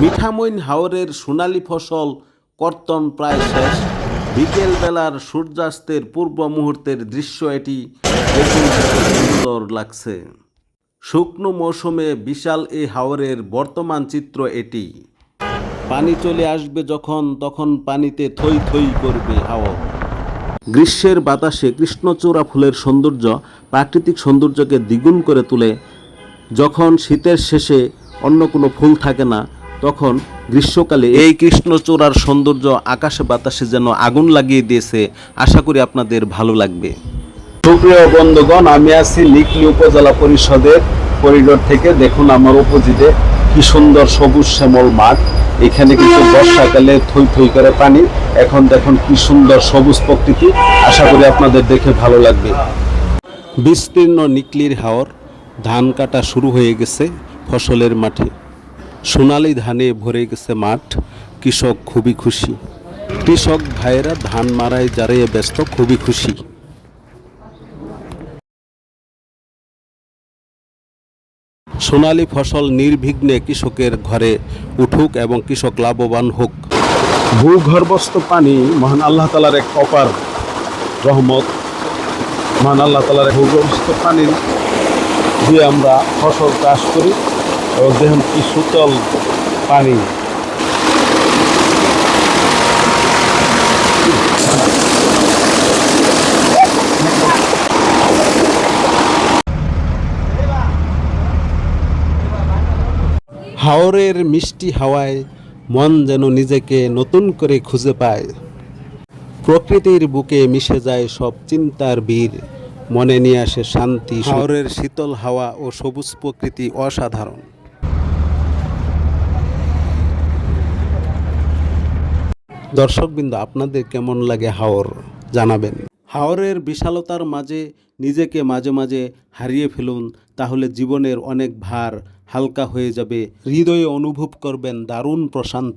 মিঠামইন হাওরের সোনালী ফসল কর্তন প্রায় শেষ। বিকেলবেলার সূর্যাস্তের পূর্ব মুহূর্তের দৃশ্য এটি। সুন্দর লাগছে। শুকনো মৌসুমে বিশাল এই হাওরের বর্তমান চিত্র এটি। পানি চলে আসবে যখন, তখন পানিতে থই থই করবে হাওর। গ্রীষ্মের বাতাসে কৃষ্ণচূড়া ফুলের সৌন্দর্য প্রাকৃতিক সৌন্দর্যকে দ্বিগুণ করে তোলে। যখন শীতের শেষে অন্য কোনো ফুল থাকে না তখন গ্রীষ্মকালে এই কৃষ্ণচূড়ার সৌন্দর্য আকাশে বাতাসে যেন আগুন লাগিয়ে দিয়েছে, আশা করি আপনাদের ভালো লাগবে। সুপ্রিয় বন্ধুগণ, আমি আছি লিকলি উপজেলা পরিষদের করিডোর থেকে। দেখুন আমার অপোজিটে কি সুন্দর সবুজ শ্যামল মাঠ। এখানে কিন্তু বর্ষাকালে থই থই করে পানি। এখন দেখুন কি সুন্দর সবুজ প্রকৃতি। আশা করি আপনাদের দেখে ভালো লাগবে। বিস্তীর্ণ নিকলির হাওর, ধান কাটা শুরু হয়ে গেছে ফসলের মাঠে। সোনালি ধানে ভরে গেছে মাঠ, কৃষক খুবই খুশি। কৃষক ভাইয়েরা ধান মারায় যারে ব্যস্ত, খুবই খুশি। সোনালী ফসল নির্বিঘ্নে কৃষকের ঘরে উঠুক এবং কৃষক লাভবান হোক। ভূগর্ভস্থ পানি মহান আল্লাহ তালার এক অপার রহমত। মহান আল্লাহ তালার ভূগর্ভস্থ পানি দিয়ে আমরা ফসল চাষ করি। এবং দেখুন কি সুতল পানি। হাওরের মিষ্টি হাওয়ায় মন যেন নিজেকে নতুন করে খুঁজে পায়। প্রকৃতির বুকে মিশে যায় সব চিন্তার বীর। মনে নিয়ে আসে শান্তি, হাওরের শীতল হাওয়া ও সবুজ প্রকৃতি অসাধারণ। দর্শকবৃন্দ, আপনাদের কেমন লাগে হাওর জানাবেন। হাওরের বিশালতার মাঝে নিজেকে মাঝে মাঝে হারিয়ে ফেলুন, তাহলে জীবনের অনেক ভার হালকা হয়ে যাবে। হৃদয়ে অনুভব করবেন দারুণ প্রশান্ত।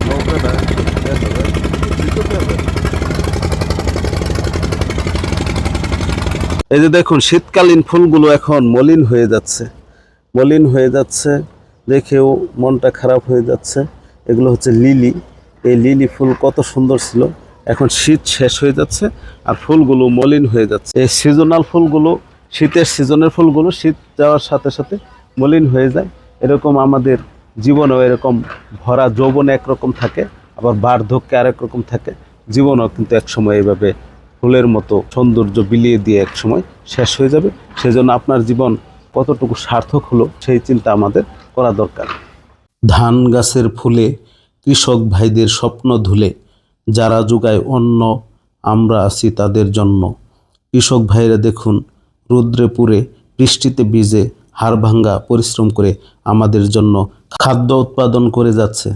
এই যে দেখুন, শীতকালীন ফুলগুলো এখন মলিন হয়ে যাচ্ছে। মলিন হয়ে যাচ্ছে, দেখেও মনটা খারাপ হয়ে যাচ্ছে। এগুলো হচ্ছে লিলি। এই লিলি ফুল কত সুন্দর ছিল। এখন শীত শেষ হয়ে যাচ্ছে আর ফুলগুলো মলিন হয়ে যাচ্ছে। এই সিজনাল ফুলগুলো, শীতের সিজনের ফুলগুলো শীত যাওয়ার সাথে সাথে মলিন হয়ে যায়। এরকম আমাদের জীবনেও এরকম ভরা যৌবন একরকম থাকে, আবার বার্ধক্যে আরেক রকম থাকে। জীবনও কিন্তু একসময় এইভাবে ফুলের মতো সৌন্দর্য বিলিয়ে দিয়ে এক সময় শেষ হয়ে যাবে। সেজন্য আপনার জীবন কতটুকু সার্থক হলো সেই চিন্তা আমাদের করা দরকার। ধান গাছের ফুলে কৃষক ভাইদের স্বপ্ন ধুলে যারা যোগায় অন্য আমরা আছি তাদের জন্য। কৃষক ভাইরা দেখুন, রুদ্রে পুরে বৃষ্টিতে ভিজে হাড়ভাঙ্গা পরিশ্রম করে আমাদের জন্য খাদ্য উৎপাদন করে যাচ্ছে।